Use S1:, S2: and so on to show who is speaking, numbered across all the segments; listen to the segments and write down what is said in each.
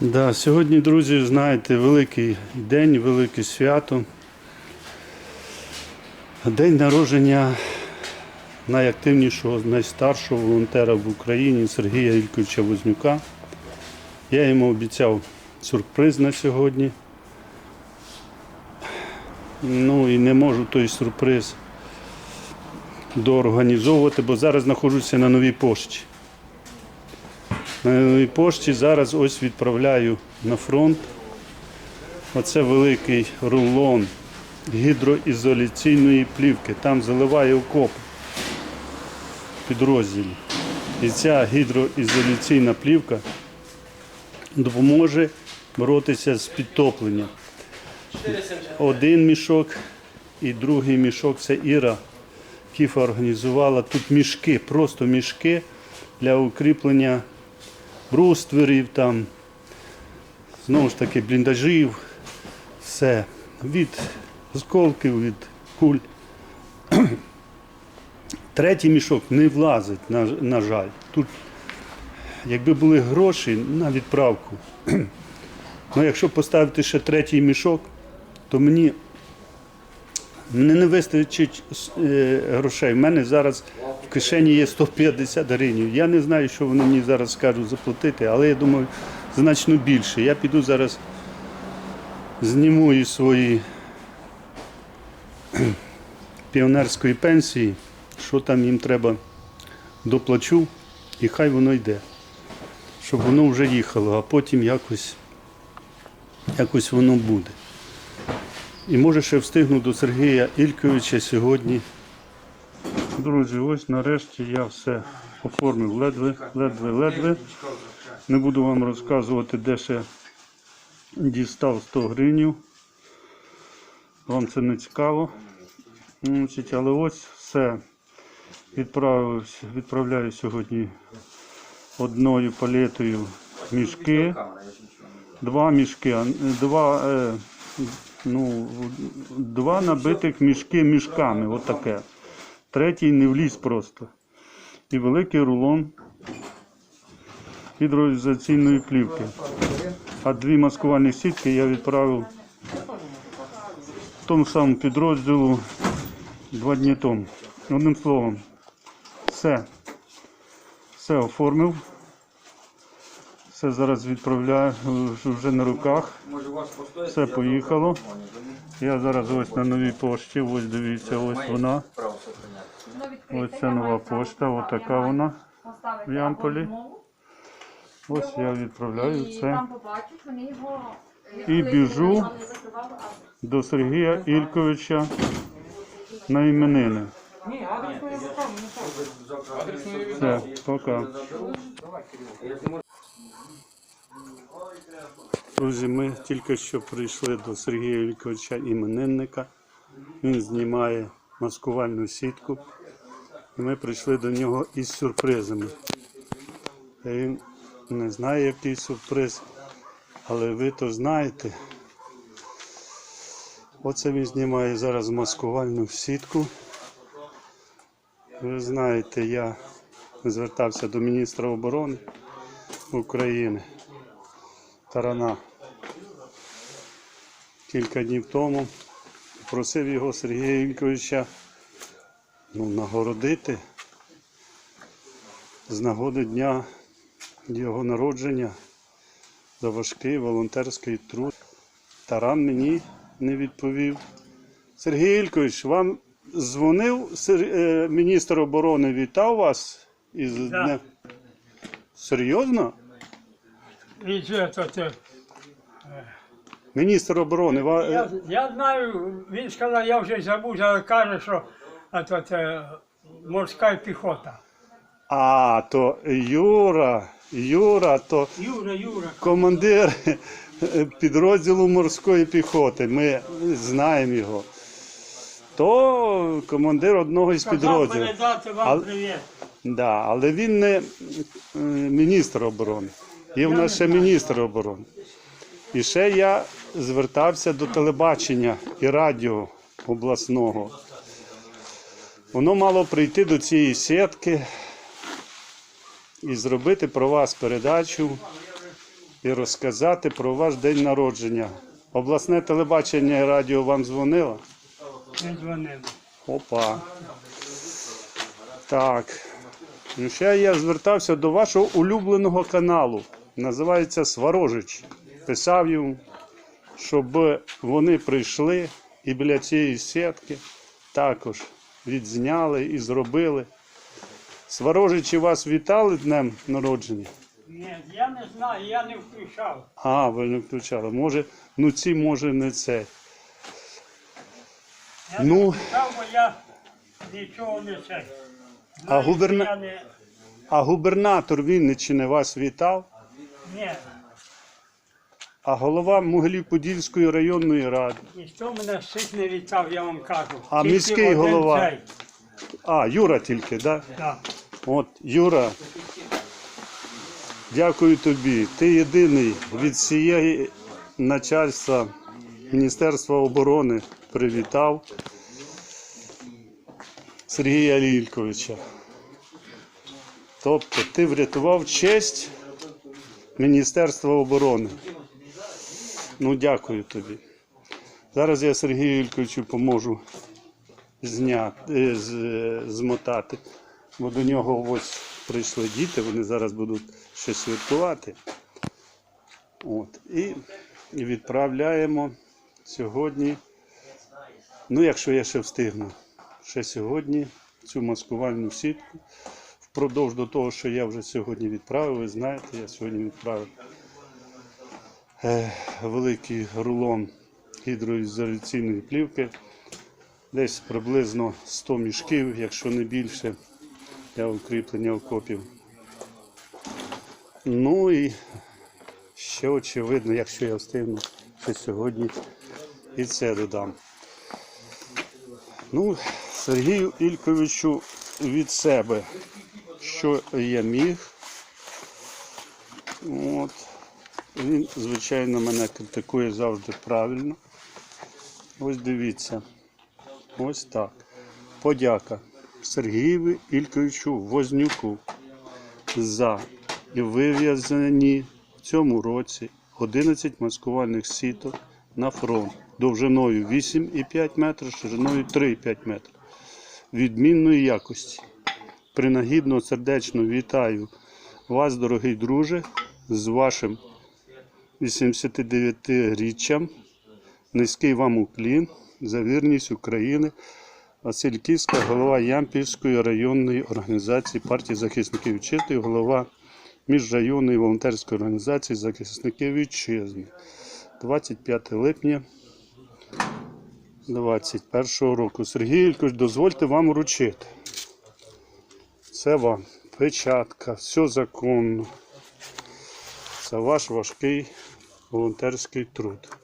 S1: Да, сьогодні, друзі, знаєте, великий день, велике свято. День народження найактивнішого, найстаршого волонтера в Україні Сергія Ільковича Вознюка. Я йому обіцяв сюрприз на сьогодні. Ну і не можу той сюрприз доорганізовувати, бо зараз знаходжуся на новій пошті. На пошті зараз ось відправляю на фронт. Оце великий рулон гідроізоляційної плівки. Там заливає окоп підрозділі. І ця гідроізоляційна плівка допоможе боротися з підтопленням. Один мішок і другий мішок це Іра. Кіфа організувала тут мішки, просто мішки для укріплення брустверів, там, знову ж таки, бліндажів, все. Від осколків, від куль. Третій мішок не влазить, на, на жаль. Тут, якби були гроші на відправку, ну якщо поставити ще третій мішок, то мені Мене не вистачить е, грошей. У мене зараз в кишені є 150 гривень. Я не знаю, що вони мені зараз скажуть заплатити, але я думаю, значно більше. Я піду зараз зніму із своєї піонерської пенсії, що там їм треба доплачу, і хай воно йде. Щоб воно вже їхало, а потім якось, якось воно буде. І може ще встигну до Сергія Ільковича сьогодні. Друзі, ось нарешті я все оформив ледве, ледве, ледве. Не буду вам розказувати, де ще дістав 100 гривень. Вам це не цікаво. Але ось все. Відправляю сьогодні одною палетою мішки. Два мішки, два, е, ну, два набитих мішки мішками, отаке. Третій не вліз просто. І великий рулон гідроізоляційної плівки. А дві маскувальні сітки я відправив в тому самому підрозділу два дні тому. Одним словом, все. Все оформив. Все зараз відправляю е, вже на руках. Все поїхало. Я зараз ось на новій пошті. Ось дивіться, ось вона. Ось ця нова пошта, ось така вона. в Ямполі. Ось я відправляю це
S2: е,
S1: І біжу. до Сергія Ільковича на іменини. Все, пока. Друзі, ми тільки що прийшли до Сергія Ільковича іменинника. Він знімає маскувальну сітку. І ми прийшли до нього із сюрпризами. Та Він не знає, який сюрприз, але ви то знаєте. Оце він знімає зараз маскувальну сітку. Ви знаєте, я звертався до міністра оборони України Тарана кілька днів тому. Просив його Сергія Ільковича ну, нагородити з нагоди дня його народження за важкий волонтерський труд. Таран мені не відповів. Сергій Ількович, вам дзвонив е, міністр оборони, вітав вас із днем. Серйозно?
S3: І це, то, це.
S1: Міністр оборони, ва- е,
S3: Я, я знаю, він сказав, я вже забув, але каже, що а, то, це морська піхота.
S1: а, то Юра, Юра, то
S3: Юра, Юра.
S1: командир підрозділу морської піхоти. Ми знаємо його. То командир одного із
S3: Сказав
S1: підрозділів.
S3: передати вам
S1: Але-
S3: привіт.
S1: Да, але він не е, міністр оборони. Є в нас ще міністр оборони. І ще я звертався до телебачення і радіо обласного. Воно мало прийти до цієї сітки і зробити про вас передачу. І розказати про ваш день народження. Обласне телебачення і радіо вам дзвонило?
S3: Не дзвонили.
S1: Опа. Так. Ну, ще я звертався до вашого улюбленого каналу. Називається Сварожич. Писав йому, щоб вони прийшли і біля цієї сітки також відзняли і зробили. Сварожичі вас вітали днем народження?
S3: Ні, я не знаю, я не включав.
S1: А, ви не включали. Може, ну ці, може, не це.
S3: Я
S1: Ну.
S3: не включав, бо я нічого не це.
S1: А губерна-
S3: не...
S1: А губернатор Вінниччини вас вітав?
S3: Ні,
S1: А голова Могилів-Подільської районної ради.
S3: ніхто мене всіх не вітав, я вам кажу.
S1: А
S3: Тільки
S1: міський
S3: один
S1: голова?
S3: цей.
S1: А, Юра тільки, так? Да?
S3: Так.
S1: От, Юра, дякую тобі. Ти єдиний від всієї начальства Міністерства оборони привітав Сергія Лільковича. Тобто ти врятував честь Міністерства оборони. Ну, дякую тобі. Зараз я Сергію Ільковичу поможу зняти, е, е, змотати. Бо до нього ось прийшли діти, вони зараз будуть ще святкувати. От. І відправляємо сьогодні. Ну, якщо я ще встигну, ще сьогодні цю маскувальну сітку. Впродовж до того, що я вже сьогодні відправив, ви знаєте, я сьогодні відправив великий рулон гідроізоляційної плівки. Десь приблизно 100 мішків, якщо не більше, для укріплення окопів. Ну і ще очевидно, якщо я встигну, що сьогодні і це додам. Ну, Сергію Ільковичу від себе, що я міг. От. Він, звичайно, мене критикує завжди правильно. Ось дивіться. Ось так. Подяка Сергієві Ільковичу Вознюку за вив'язані в цьому році 11 маскувальних сіток на фронт довжиною 8,5 метрів, шириною 3,5 метрів. Відмінної якості. Принагідно сердечно вітаю вас, дорогий друже, з вашим 89-річчям. Низький вам уклін за вірність України. Василь Кіска, голова Ямпільської районної організації партії захисників вітчизни, голова міжрайонної волонтерської організації захисників вітчизни. 25 липня 2021 року. Сергій Ількович, дозвольте вам вручити. Це вам печатка, все законно. Це ваш важкий волонтерський труд.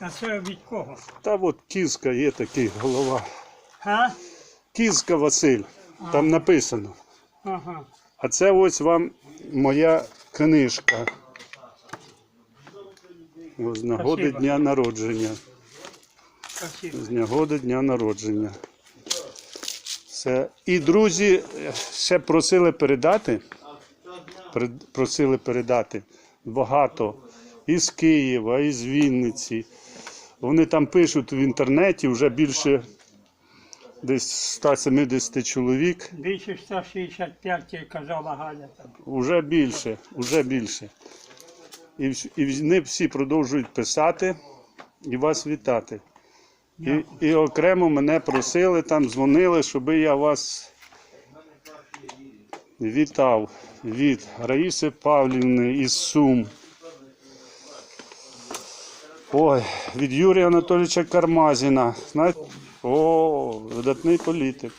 S3: А це від кого?
S1: Та от кізка є такий голова.
S3: А?
S1: Кізка Василь, там написано.
S3: Ага.
S1: А це ось вам моя книжка. З нагоди
S3: Спасибо.
S1: дня народження.
S3: Спасибо.
S1: З нагоди дня народження. Все. І друзі ще просили передати. Просили передати багато із Києва, із Вінниці. Вони там пишуть в інтернеті вже більше десь 170 чоловік.
S3: Більше 165, як казала Галя. Там.
S1: Уже більше, уже більше. І, вс- і вони всі продовжують писати і вас вітати. І, і окремо мене просили, там дзвонили, щоб я вас вітав від Раїси Павлівни із Сум. Ой, від Юрія Анатолійовича Кармазіна. Знаєте, о, видатний політик.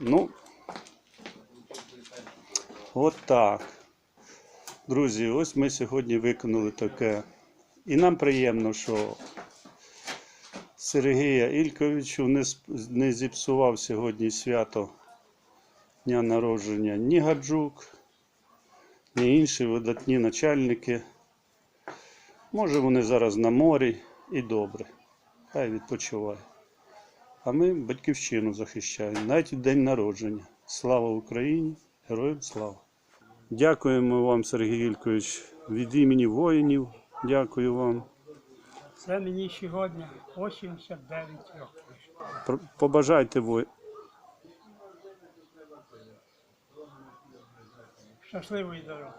S1: Ну, От так. Друзі, ось ми сьогодні виконали таке. І нам приємно, що Сергія Ільковичу не, зіпсував сьогодні свято дня народження ні Гаджук, ні інші видатні начальники. Може вони зараз на морі і добре. Хай відпочиває. А ми батьківщину захищаємо, навіть день народження. Слава Україні! Героям слава! Дякуємо вам, Сергій Ількович, від імені воїнів. Дякую вам.
S3: Це мені сьогодні 89 років.
S1: Побажайте ви.
S3: Щасливої дороги.